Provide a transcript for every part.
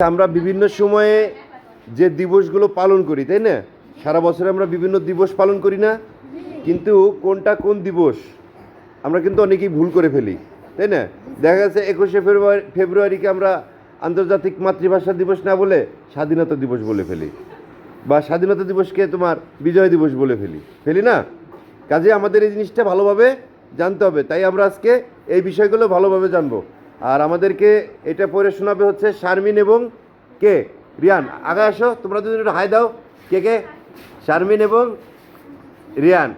আমরা বিভিন্ন সময়ে যে দিবসগুলো পালন করি, তাই না? সারা বছরে আমরা বিভিন্ন দিবস পালন করি না, কিন্তু কোনটা কোন দিবস আমরা কিন্তু অনেকেই ভুল করে ফেলি, তাই না? দেখা গেছে একুশে ফেব্রুয়ারি, ফেব্রুয়ারিকে আমরা আন্তর্জাতিক মাতৃভাষা দিবস না বলে স্বাধীনতা দিবস বলে ফেলি, বা স্বাধীনতা দিবসকে তোমার বিজয় দিবস বলে ফেলি ফেলি না? কাজে আমাদের এই জিনিসটা ভালোভাবে জানতে হবে, তাই আমরা আজকে এই বিষয়গুলো ভালোভাবে জানব। আর আমাদেরকে এটা পড়ে শোনাবে হচ্ছে শারমিন এবং কে? রিয়ান। আগে আসো তোমরা যদি একটু হাই দাও। কে কে? শারমিন এবং রিয়ান।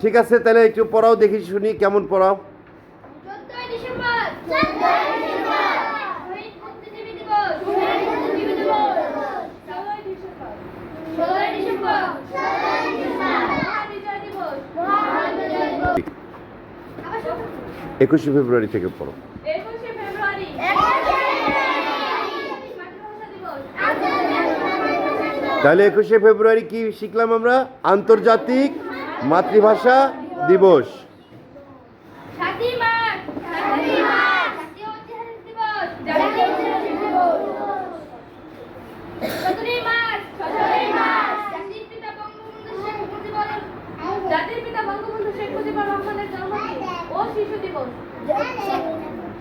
ঠিক আছে তাহলে একটু পড়াও দেখি শুনি কেমন পড়াও। একুশে ফেব্রুয়ারি থেকে ডিসেম্বর শহীদ বুদ্ধিজীবী দিবস শহীদ বুদ্ধিজীবী দিবস ষোলোই ডিসেম্বর ষোলোই ডিসেম্বর ষোলোই ডিসেম্বর মহান বিজয় দিবস মহান বিজয় দিবস আবার শোনো। একুশে ফেব্রুয়ারি থেকে পড়ো একুশে ফেব্রুয়ারি একুশে মাতৃভাষা দিবস তাহলে একুশে ফেব্রুয়ারি কি শিখলাম আমরা? আন্তর্জাতিক মাতৃভাষা দিবস।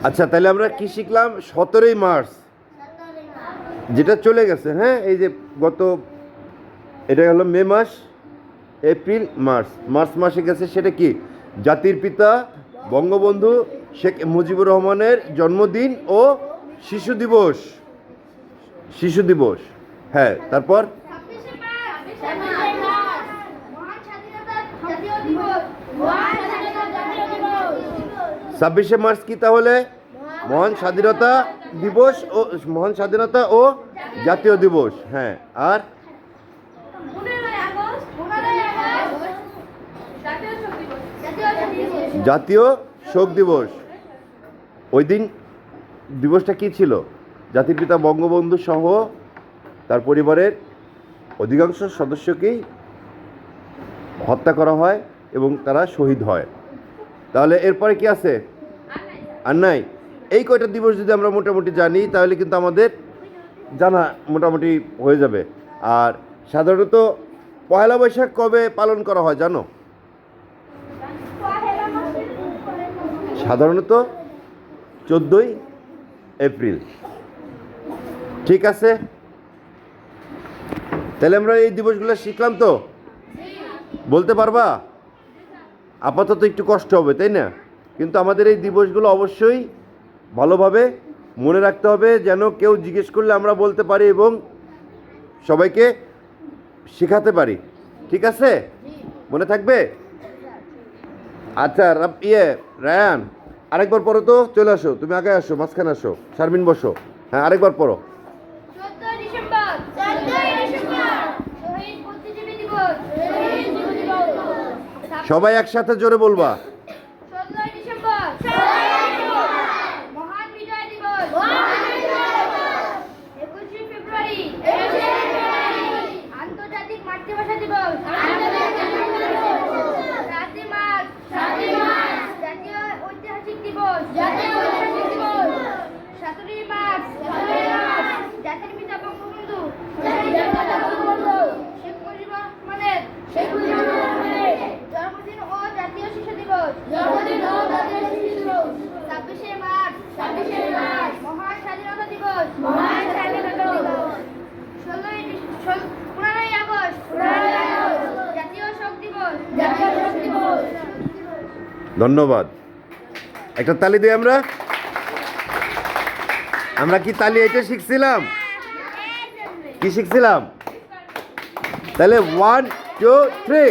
আচ্ছা তাহলে আমরা কি শিখলাম? সতেরোই মার্চ। যেটা চলে গেছে হ্যাঁ? এই যে গত, এটা হলো মে মাস, এপ্রিল, মার্চ। মার্চ মাসে গেছে সেটা কি? জাতির পিতা, বঙ্গবন্ধু শেখ মুজিবুর রহমানের জন্মদিন ও শিশু দিবস। শিশু দিবস হ্যাঁ। তারপর? ছাব্বিশে মার্চ কি তাহলে? মহান স্বাধীনতা দিবস ও, মহান স্বাধীনতা ও জাতীয় দিবস হ্যাঁ আর? জাতীয় শোক দিবস। ওই দিন দিবসটা কি ছিল? জাতির পিতা বঙ্গবন্ধু সহ তার পরিবারের অধিকাংশ সদস্যকেই হত্যা করা হয় এবং তারা শহীদ হয়। তাহলে এরপরে কি আছে? আর নাই? এই কয়টা দিবস যদি আমরা মোটামুটি জানি, তাহলে কিন্তু আমাদের জানা মোটামুটি হয়ে যাবে। আর সাধারণত পয়লা বৈশাখ কবে পালন করা হয় জানো? সাধারণত চোদ্দোই এপ্রিল। ঠিক আছে? তাহলে আমরা এই দিবসগুলো শিখলাম তো? বলতে পারবা? আপাতত একটু কষ্ট হবে, তাই না? কিন্তু আমাদের এই দিবসগুলো অবশ্যই ভালোভাবে মনে রাখতে হবে যেন কেউ জিজ্ঞেস করলে আমরা বলতে পারি এবং সবাইকে শেখাতে পারি। ঠিক আছে? মনে থাকবে? আচ্ছা ইয়ে রায়ান আরেকবার পড়ো তো চলে আসো তুমি আগে আসো মাঝখানে আসো শারমিন বসো। হ্যাঁ আরেকবার পড়ো। সবাই একসাথে জোরে বলবা ষোলোই ডিসেম্বর ষোলোই ডিসেম্বর মহান বিজয় দিবস মহান বিজয় দিবস একুশে ফেব্রুয়ারি একুশে ফেব্রুয়ারি আন্তর্জাতিক মাতৃভাষা দিবস আন্তর্জাতিক মাতৃভাষা দিবস সাতই মার্চ সাতই মার্চ জাতীয় ঐতিহাসিক দিবস জাতীয় ঐতিহাসিক দিবস সতেরোই মার্চ সতেরোই মার্চ জাতির পিতা বঙ্গবন্ধু জাতির পিতা বঙ্গবন্ধু শেখ মুজিবুর রহমানের শেখ মুজিবুর রহমানের জন্মদিন ও জাতীয় শিশু দিবস জন্মদিন ও জাতীয় শিশু দিবস ছাব্বিশে মার্চ ছাব্বিশে মার্চ মহান স্বাধীনতা দিবস মহান স্বাধীনতা দিবস ষোলোই পনেরোই আগস্ট পনেরোই আগস্ট জাতীয় শোক দিবস জাতীয় শোক দিবস ধন্যবাদ। একটা তালি দিই আমরা। আমরা কি তালি এটা শিখছিলাম? কি শিখছিলাম? তাহলে ওয়ান টু থ্রি